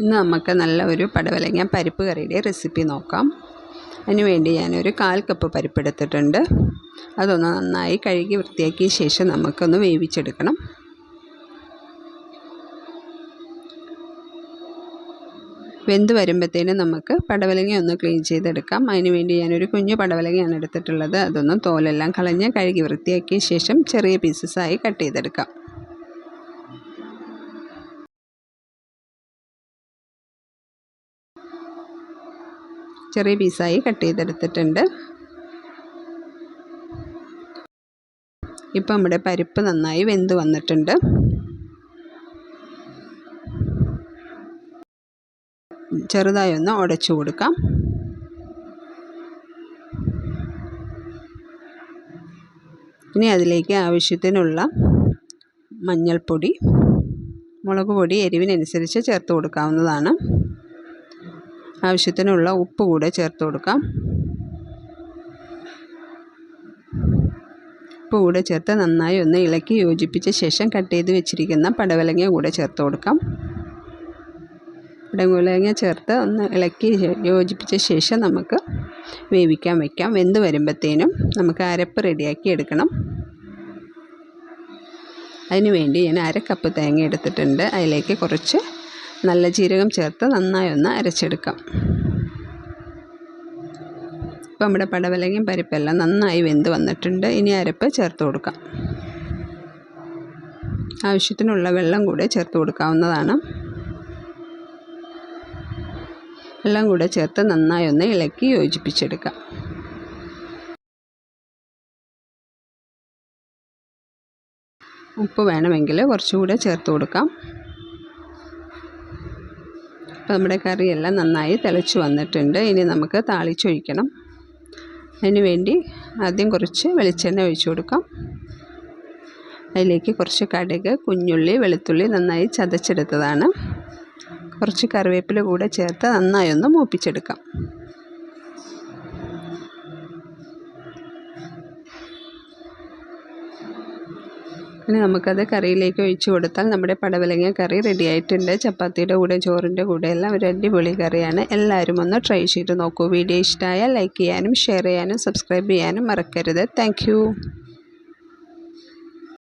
ഇന്ന് നമുക്ക് നല്ല ഒരു പടവലങ്ങ പരിപ്പ് കറിയുടെ റെസിപ്പി നോക്കാം. അതിനുവേണ്ടി ഞാനൊരു കാൽ കപ്പ് പരിപ്പ് എടുത്തിട്ടുണ്ട്. അതൊന്ന് നന്നായി കഴുകി വൃത്തിയാക്കിയ ശേഷം നമുക്കൊന്ന് വേവിച്ചെടുക്കണം. വെന്ത് വരുമ്പോഴത്തേനും നമുക്ക് പടവലങ്ങ ഒന്ന് ക്ലീൻ ചെയ്തെടുക്കാം. അതിനുവേണ്ടി ഞാനൊരു കുഞ്ഞു പടവലങ്ങയാണ് എടുത്തിട്ടുള്ളത്. അതൊന്ന് തോലെല്ലാം കളഞ്ഞ് കഴുകി വൃത്തിയാക്കിയ ശേഷം ചെറിയ പീസസായി കട്ട് ചെയ്തെടുക്കാം. ചെറിയ പീസായി കട്ട് ചെയ്തെടുത്തിട്ടുണ്ട്. ഇപ്പം നമ്മുടെ പരിപ്പ് നന്നായി വെന്ത് വന്നിട്ടുണ്ട്. ചെറുതായി ഒന്ന് ഉടച്ചു കൊടുക്കാം. ഇനി അതിലേക്ക് ആവശ്യത്തിനുള്ള മഞ്ഞൾപ്പൊടി മുളക് പൊടി എരിവിനനുസരിച്ച് ചേർത്ത് കൊടുക്കാവുന്നതാണ്. ആവശ്യത്തിനുള്ള ഉപ്പ് കൂടെ ചേർത്ത് കൊടുക്കാം. ഉപ്പ് കൂടെ ചേർത്ത് നന്നായി ഒന്ന് ഇളക്കി യോജിപ്പിച്ച ശേഷം കട്ട് ചെയ്ത് വെച്ചിരിക്കുന്ന പടവലങ്ങ കൂടെ ചേർത്ത് കൊടുക്കാം. പടവലങ്ങ ചേർത്ത് ഒന്ന് ഇളക്കി യോജിപ്പിച്ച ശേഷം നമുക്ക് വേവിക്കാൻ വയ്ക്കാം വെന്ത് വരുമ്പോഴത്തേനും നമുക്ക് അരപ്പ് റെഡിയാക്കി എടുക്കണം. അതിന് വേണ്ടി ഞാൻ അര കപ്പ് തേങ്ങ എടുത്തിട്ടുണ്ട്. അതിലേക്ക് കുറച്ച് നല്ല ജീരകം ചേർത്ത് നന്നായി ഒന്ന് അരച്ചെടുക്കാം. ഇപ്പം നമ്മുടെ പടവലങ്ങയും പരിപ്പെല്ലാം നന്നായി വെന്ത് വന്നിട്ടുണ്ട്. ഇനി അരപ്പ് ചേർത്ത് കൊടുക്കാം. ആവശ്യത്തിനുള്ള വെള്ളം കൂടെ ചേർത്ത് കൊടുക്കാവുന്നതാണ്. വെള്ളം കൂടെ ചേർത്ത് നന്നായി ഒന്ന് ഇളക്കി യോജിപ്പിച്ചെടുക്കാം. ഉപ്പ് വേണമെങ്കിൽ കുറച്ചുകൂടെ ചേർത്ത് കൊടുക്കാം. അപ്പോൾ നമ്മുടെ കറിയെല്ലാം നന്നായി തിളച്ച് വന്നിട്ടുണ്ട്. ഇനി നമുക്ക് താളിച്ചൊഴിക്കണം. അതിന് വേണ്ടി ആദ്യം കുറച്ച് വെളിച്ചെണ്ണ ഒഴിച്ചു കൊടുക്കാം. അതിലേക്ക് കുറച്ച് കടുക് കുഞ്ഞുള്ളി വെളുത്തുള്ളി നന്നായി ചതച്ചെടുത്തതാണ്. കുറച്ച് കറിവേപ്പില കൂടെ ചേർത്ത് നന്നായി ഒന്ന് മൂപ്പിച്ചെടുക്കാം. ഇനി നമുക്കത് കറിയിലേക്ക് ഒഴിച്ചു കൊടുത്താൽ നമ്മുടെ പടവലങ്ങ കറി റെഡി ആയിട്ടുണ്ട്. ചപ്പാത്തിയുടെ കൂടെ ചോറിന്റെ കൂടെ എല്ലാം ഒരു അടിപൊളി കറിയാണ്. എല്ലാവരും ഒന്ന് ട്രൈ ചെയ്ത് നോക്കൂ. വീഡിയോ ഇഷ്ടമായാൽ ലൈക്ക് ചെയ്യാനും ഷെയർ ചെയ്യാനും സബ്സ്ക്രൈബ് ചെയ്യാനും മറക്കരുത്. താങ്ക്